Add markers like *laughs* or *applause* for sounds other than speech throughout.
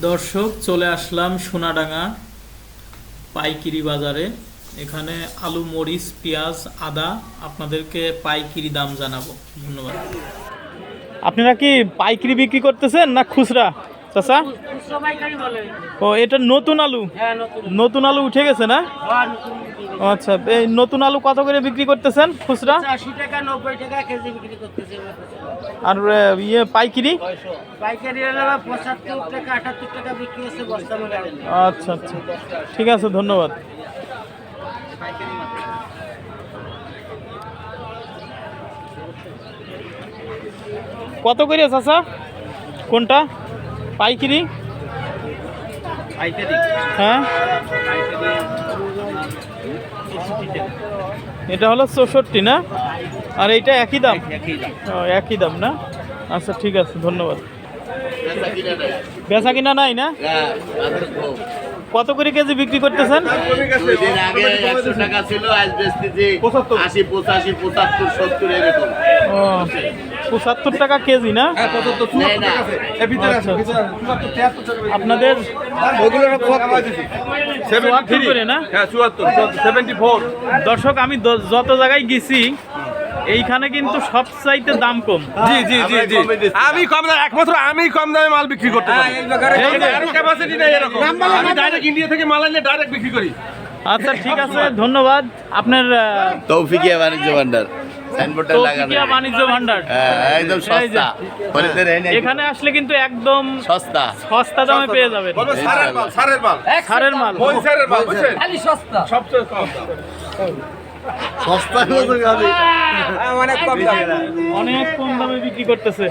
দর্শক, চলে আসলাম সোনাডাঙ্গা পাইকিরি বাজারে। এখানে আলু, মরিচ, পেঁয়াজ, আদা আপনাদেরকে পাইকিরি দাম জানাব। ধন্যবাদ। আপনারা কি পাইকিরি বিক্রি করতেছেন না খুচরা? চাচা? ও এটা নতুন আলু? নতুন। আলু উঠে গেছে না? আচ্ছা এই নতুন আলু কত করে বিক্রি করতেছেন খুচরা? করতেছে আর ইয়ে পাইকিরি? আচ্ছা আচ্ছা। ঠিক আছে ধন্যবাদ। কত করে চাচা? কোনটা? পাইকিরি? হ্যাঁ? এটা হলো চৌষট্টি না? আর এইটা একই দাম? একই দাম। না? আচ্ছা ঠিক আছে ধন্যবাদ। বেচা কিনা নাই। না? কত করে কেজি বিক্রি করতেছেন? পঁচাত্তর। টাকা কেজি না? না। আচ্ছা। আপনাদের না? হ্যাঁ চুয়াত্তর সেভেন্টি ফোর দর্শক আমি যত জায়গায় গেছি এইখানে কিন্তু সব চাইতে দাম কম। জি জি জি জি। আমি কম দামে একমাত্র আমি কম দামে মাল বিক্রি করতে পারি। এই আরও ক্যাপাসিটি নেই এরকম। আমি ডাইরেক্ট ইন্ডিয়া থেকে মাল আনলে ডাইরেক্ট বিক্রি করি। আচ্ছা ঠিক আছে ধন্যবাদ। আপনার তৌফিকিয়া বাণিজ্য ভান্ডার। সাইনবোর্ডটা লাগানো তৌফিকিয়া বাণিজ্য ভান্ডার। হ্যাঁ, একদম সস্তা। এখানে আসলে কিন্তু একদম সস্তা। সস্তা দামে পেয়ে যাবেন। সারের মাল সারের মাল। সারের মাল। ওই সারের মাল খালি সস্তা। সবচেয়ে কম দাম। সস্তা অনেক কম অনেক কম দামে বিক্রি করতেছে।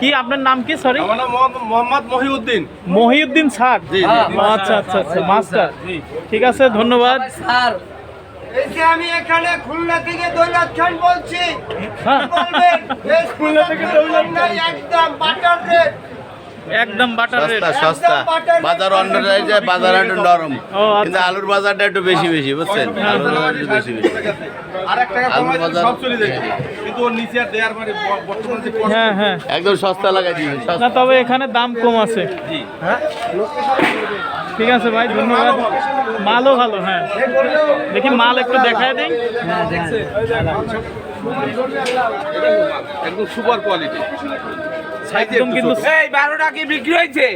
কি আপনার নাম কি? সরি আমার নাম মোহাম্মদ- মোহাম্মদ মহিউদ্দিন। মহিউদ্দিন স্যার? জি, জি। আচ্ছা আচ্ছা আচ্ছা মাস্টার। ঠিক আছে ধন্যবাদ। স্যার এই আমি এখানে খুলনা থেকে দৌলত খান বলছি হ্যাঁ, *laughs* খুলনা থেকে দৌলত একদম বাটার রেট। একদম বাটার রেট সস্তা সস্তা। বাজার অন্য যায় বাজার একটু নরম। আচ্ছা। কিন্তু আলুর বাজারটা একটু বেশি বেশি বুঝছেন? আলুর বাজার একটু বেশি বেশি। আর এক টাকা আলুর বাজার- সব চলে যাবে কিন্তু ওর নিচে আর দেওয়ার মানে হ্যাঁ হ্যাঁ। একদম সস্তা লাগাই দিবে না সস্তা তবে এখানে দাম কম আছে। জি। ঠিক আছে ভাই ধন্যবাদ। মালও ভালো হ্যাঁ। দেখি মাল একটু দেখায় দিই। একদম সুপার কোয়ালিটি। একদম কিন্তু এই বারোটা কি বিক্রি হয়েছে?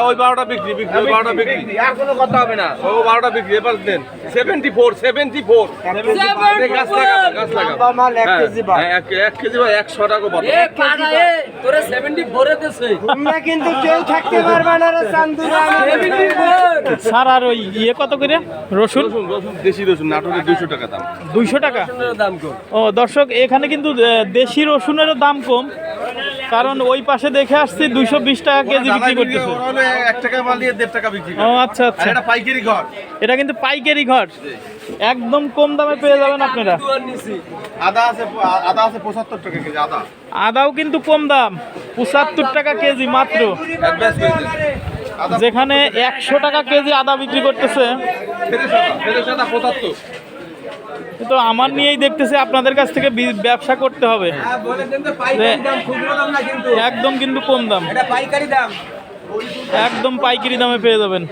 ওই বারোটা বিক্রি বিক্রি ওই বারোটা বিক্রি আর কোনো কথা হবে না। ও বারোটা বিক্রি এবার দেন। সেভেন্টি ফোর সেভেন্টি ফোর গাছ লাগাবো গাছ লাগাবো এক হ্যাঁ, কেজি বা হ্যাঁ, একশো টাকা তোমরা কিন্তু কেউ থাকতে পারবে না রে চান্দুরা স্যার আর ওই ইয়ে কত করে? রসুন? রসুন রসুন দেশি রসুন নাটোরের দুইশো টাকা দাম। দুইশো টাকা? ও দর্শক এখানে কিন্তু দেশি রসুনেরও দাম কম। কারণ ওই পাশে দেখে আসছি দুইশো বিশ টাকা কেজি বিক্রি করতেছে। এক টাকা মাল দিয়ে দেড় টাকা বিক্রি ও আচ্ছা আচ্ছা। এটা পাইকারি ঘর। এটা কিন্তু পাইকারি ঘর। একদম কম দামে পেয়ে যাবেন আপনারা। আদা আছে আদা আছে পঁচাত্তর টাকা কেজি আদা। আদাও কিন্তু কম দাম। পঁচাত্তর টাকা কেজি মাত্র। যেখানে একশো টাকা কেজি আদা বিক্রি করতেছে। তো আমার নিয়েই দেখতেছে আপনাদের কাছ থেকে ব্যবসা করতে হবে। কিন্তু। একদম কিন্তু কম দাম। এটা পাইকারি দাম। একদম পাইকারি দামে পেয়ে যাবেন।